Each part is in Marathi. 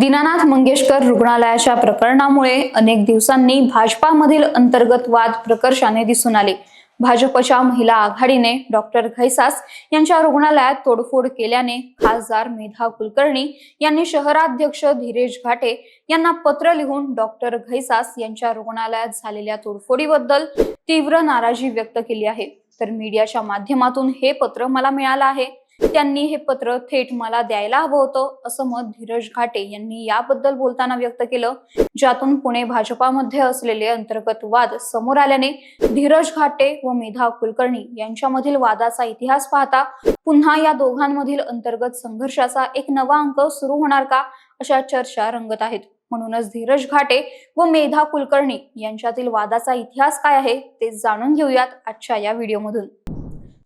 दीनानाथ मंगेशकर रुग्णालयाच्या प्रकरणामुळे अनेक दिवसांनी भाजपामधील अंतर्गत वाद प्रकर्षाने दिसून आले. भाजपच्या महिला आघाडीने डॉक्टर घैसास यांच्या रुग्णालयात तोडफोड केल्याने खासदार मेधा कुलकर्णी यांनी शहराध्यक्ष धीरेश घाटे यांना पत्र लिहून डॉक्टर घैसास यांच्या रुग्णालयात झालेल्या तोडफोडीबद्दल तीव्र नाराजी व्यक्त केली आहे. तर मीडियाच्या माध्यमातून हे पत्र मला मिळालं आहे. त्यांनी हे पत्र थेट मला द्यायला हवं होतं असं मत धीरज घाटे यांनी याबद्दल बोलताना व्यक्त केलं. ज्यातून पुणे भाजपामध्ये असलेले अंतर्गत वाद समोर आल्याने धीरज घाटे व मेधा कुलकर्णी यांच्यामधील वादाचा इतिहास पाहता पुन्हा या दोघांमधील अंतर्गत संघर्षाचा एक नवा अंक सुरू होणार का अशा चर्चा रंगत आहेत. म्हणूनच धीरज घाटे व मेधा कुलकर्णी यांच्यातील वादाचा इतिहास काय आहे ते जाणून घेऊयात आजच्या या व्हिडिओमधून.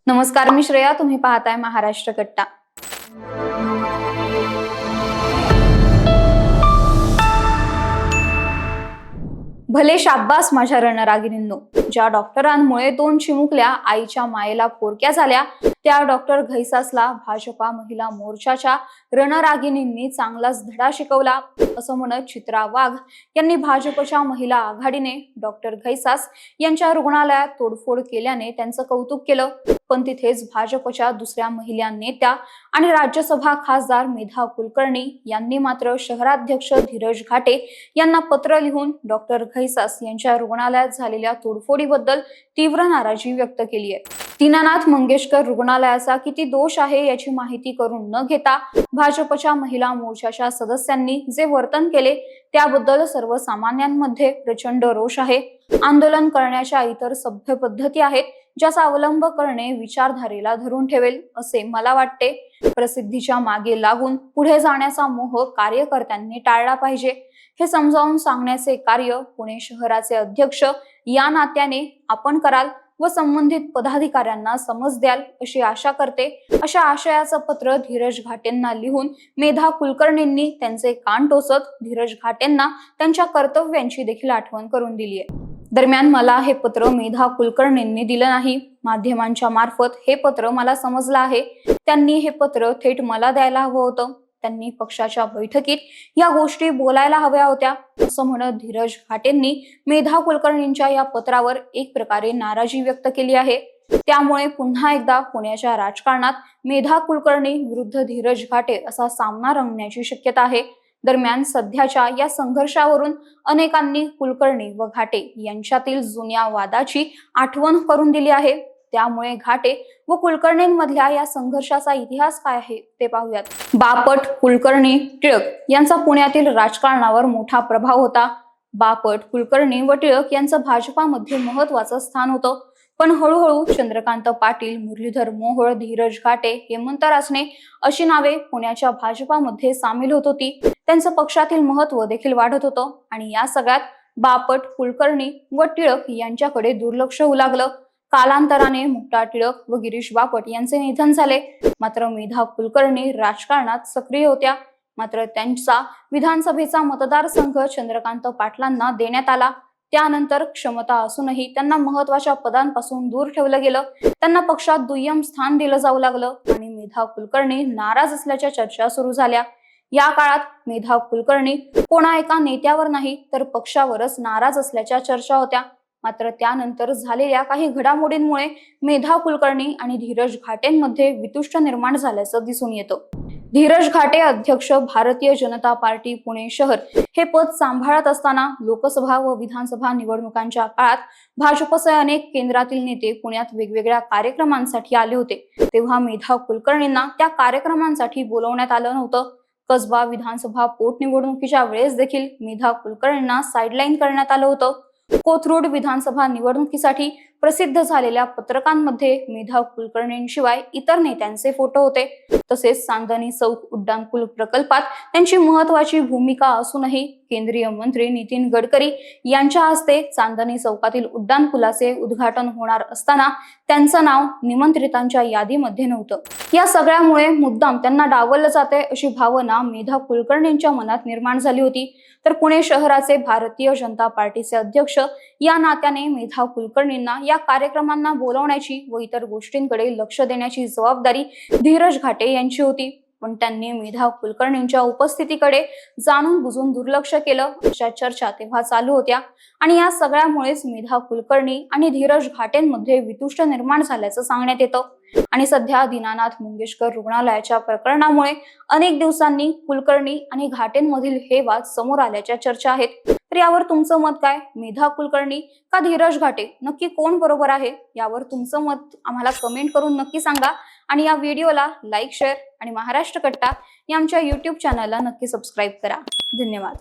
नमस्कार मी श्रेया. तुम्ही पाहताय महाराष्ट्र कट्टा. भले शाब्बास माझ्या रणरागिनींनो ज्या डॉक्टरांमुळे दोन चिमुकल्या आईच्या मायेला पोरक्या झाल्या. त्या डॉक्टर घैसासला भाजपा महिला मोर्चाच्या रणरागिनींनी चांगलाच धडा शिकवला असं म्हणत चित्रा वाघ यांनी भाजपच्या महिला आघाडीने डॉक्टर घैसास यांच्या रुग्णालयात तोडफोड केल्याने त्यांचं कौतुक केलं. पण तिथेच भाजपच्या दुसऱ्या महिला नेत्या आणि राज्यसभा खासदार मेधा कुलकर्णी यांनी मात्र शहराध्यक्ष धीरज घाटे यांना पत्र लिहून डॉक्टर घैसास यांच्या रुग्णालयात झालेल्या तोडफोडीबद्दल तीव्र नाराजी व्यक्त केली आहे. दीनानाथ मंगेशकर रुग्णालयाचा किती दोष आहे याची माहिती करून न घेता भाजपच्या महिला मोर्चाच्या सदस्यांनी जे वर्तन केले त्याबद्दल सर्वसामान्यांमध्ये प्रचंड रोष आहे. आंदोलन करण्याच्या इतर सभ्य पद्धती आहेत ज्याचा अवलंब करणे विचारधारेला धरून ठेवेल असे मला वाटते. प्रसिद्धीच्या मागे लागून पुढे जाण्याचा मोह कार्यकर्त्यांनी टाळला पाहिजे. हे समजावून सांगण्याचे कार्य पुणे शहराचे अध्यक्ष या नात्याने आपण कराल व संबंधित पदाधिकाऱ्यांना समज द्याल अशी आशा करते. अशा आशयाचं पत्र धीरज घाटेंना लिहून मेधा कुलकर्णींनी त्यांचे कान टोचत धीरज घाटेंना त्यांच्या कर्तव्यांची देखील आठवण करून दिली आहे दरम्यान मला हे पत्र मेधा कुलकर्णींनी दिलं नाही. माध्यमांच्या मार्फत हे पत्र मला समजलं आहे. त्यांनी हे पत्र थेट मला द्यायला हवं होतं. त्यांनी पक्षाच्या बैठकीत या गोष्टी बोलायला हव्या होत्या. असं म्हणत धीरज घाटेंनी मेधा कुलकर्णींच्या या पत्रावर एक प्रकारे नाराजी व्यक्त केली आहे. त्यामुळे पुन्हा एकदा पुण्याच्या राजकारणात मेधा कुलकर्णी विरुद्ध धीरज घाटे असा सामना रंगण्याची शक्यता आहे. दरम्यान सध्याच्या या संघर्षावरून अनेकांनी कुलकर्णी व घाटे यांच्यातील जुन्या वादाची आठवण करून दिली आहे. त्यामुळे घाटे व कुलकर्णींमधल्या या संघर्षाचा इतिहास काय आहे ते पाहूयात. बापट कुलकर्णी टिळक यांचा पुण्यातील राजकारणावर मोठा प्रभाव होता. बापट कुलकर्णी व टिळक यांचं भाजपामध्ये महत्वाचं स्थान होतं. पण हळूहळू चंद्रकांत पाटील मुरलीधर मोहोळ धीरज घाटे हेमंत रासने अशी नावे पुण्याच्या भाजपामध्ये सामील होत होती. त्यांचं पक्षातील महत्त्व देखील वाढत होतं आणि या सगळ्यात बापट कुलकर्णी व टिळक यांच्याकडे दुर्लक्ष होऊ लागलं. कालांतराने मुक्ता टिळक व गिरीश बापट यांचे निधन झाले. मात्र मेधा कुलकर्णी राजकारणात सक्रिय होत्या. मात्र त्यांचा विधानसभेचा मतदारसंघ चंद्रकांत पाटलांना देण्यात आला. त्यानंतर क्षमता असूनही त्यांना महत्त्वाच्या पदांपासून दूर ठेवलं गेलं. त्यांना पक्षात दुय्यम स्थान दिलं जाऊ लागलं आणि मेधा कुलकर्णी नाराज असल्याच्या चर्चा सुरू झाल्या. या काळात मेधा कुलकर्णी कोणा एका नेत्यावर नाही तर पक्षावरच नाराज असल्याच्या चर्चा होत्या. मात्र त्यानंतर झालेल्या काही घडामोडींमुळे मेधा कुलकर्णी आणि धीरज घाटेंमध्ये वितुष्ट निर्माण झाल्याचं दिसून येतं. धीरज घाटे अध्यक्ष भारतीय जनता पार्टी पुणे शहर. हे पद सांभाळत असताना लोकसभा व विधानसभा निवडणुकांच्या काळात भाजपचे अनेक केंद्रातील नेते पुण्यात वेगवेगळ्या कार्यक्रमांसाठी आले होते. तेव्हा मेधा कुलकर्णींना त्या कार्यक्रमांसाठी बोलवण्यात आलं नव्हतं. कसबा विधानसभा पोटनिवडणुकीच्या वेळेस देखील मेधा कुलकर्णींना साईडलाईन करण्यात आलं होतं. कोथरूड विधानसभा निवडणुकीसाठी प्रसिद्ध झालेल्या पत्रकांमध्ये मेधा कुलकर्णींशिवाय इतर नेत्यांचे फोटो होते. तसेच चांदणी चौक उड्डाणपूल प्रकल्पात त्यांची महत्वाची भूमिका असूनही केंद्रीय मंत्री नितीन गडकरी यांच्या हस्ते चांदणी चौकातील उड्डाणपुलाचे उद्घाटन होणार असताना त्यांचं नाव निमंत्रितांच्या यादीमध्ये नव्हतं. या सगळ्यामुळे मुद्दाम त्यांना डावललं जाते अशी भावना मेधा कुलकर्णींच्या मनात निर्माण झाली होती. तर पुणे शहराचे भारतीय जनता पार्टीचे अध्यक्ष या नात्याने मेधा कुलकर्णींना या कार्यक्रमांना बोलवण्याची व इतर गोष्टींकडे लक्ष देण्याची जबाबदारी धीरज घाटे यांची होती. पण त्यांनी मेधा कुलकर्णींच्या उपस्थितीकडे जाणून बुजून दुर्लक्ष केलं. अशा चर्चा तेव्हा चालू होत्या. आणि या सगळ्यामुळेच मेधा कुलकर्णी आणि धीरज घाटेंमध्ये वितुष्ट निर्माण झाल्याचं सांगण्यात येतं. आणि सध्या दीनानाथ मंगेशकर रुग्णालयाच्या प्रकरणामुळे अनेक दिवसांनी कुलकर्णी आणि घाटेंमधील हे वाद समोर आल्याच्या चर्चा आहेत. तर यावर तुमचं मत काय? मेधा कुलकर्णी का धीरज घाटे? नक्की कोण बरोबर आहे? यावर तुमचं मत आम्हाला कमेंट करून नक्की सांगा. आणि या व्हिडिओला लाईक शेअर आणि महाराष्ट्र कट्टा या आमच्या युट्यूब चॅनलला नक्की सबस्क्राईब करा. धन्यवाद.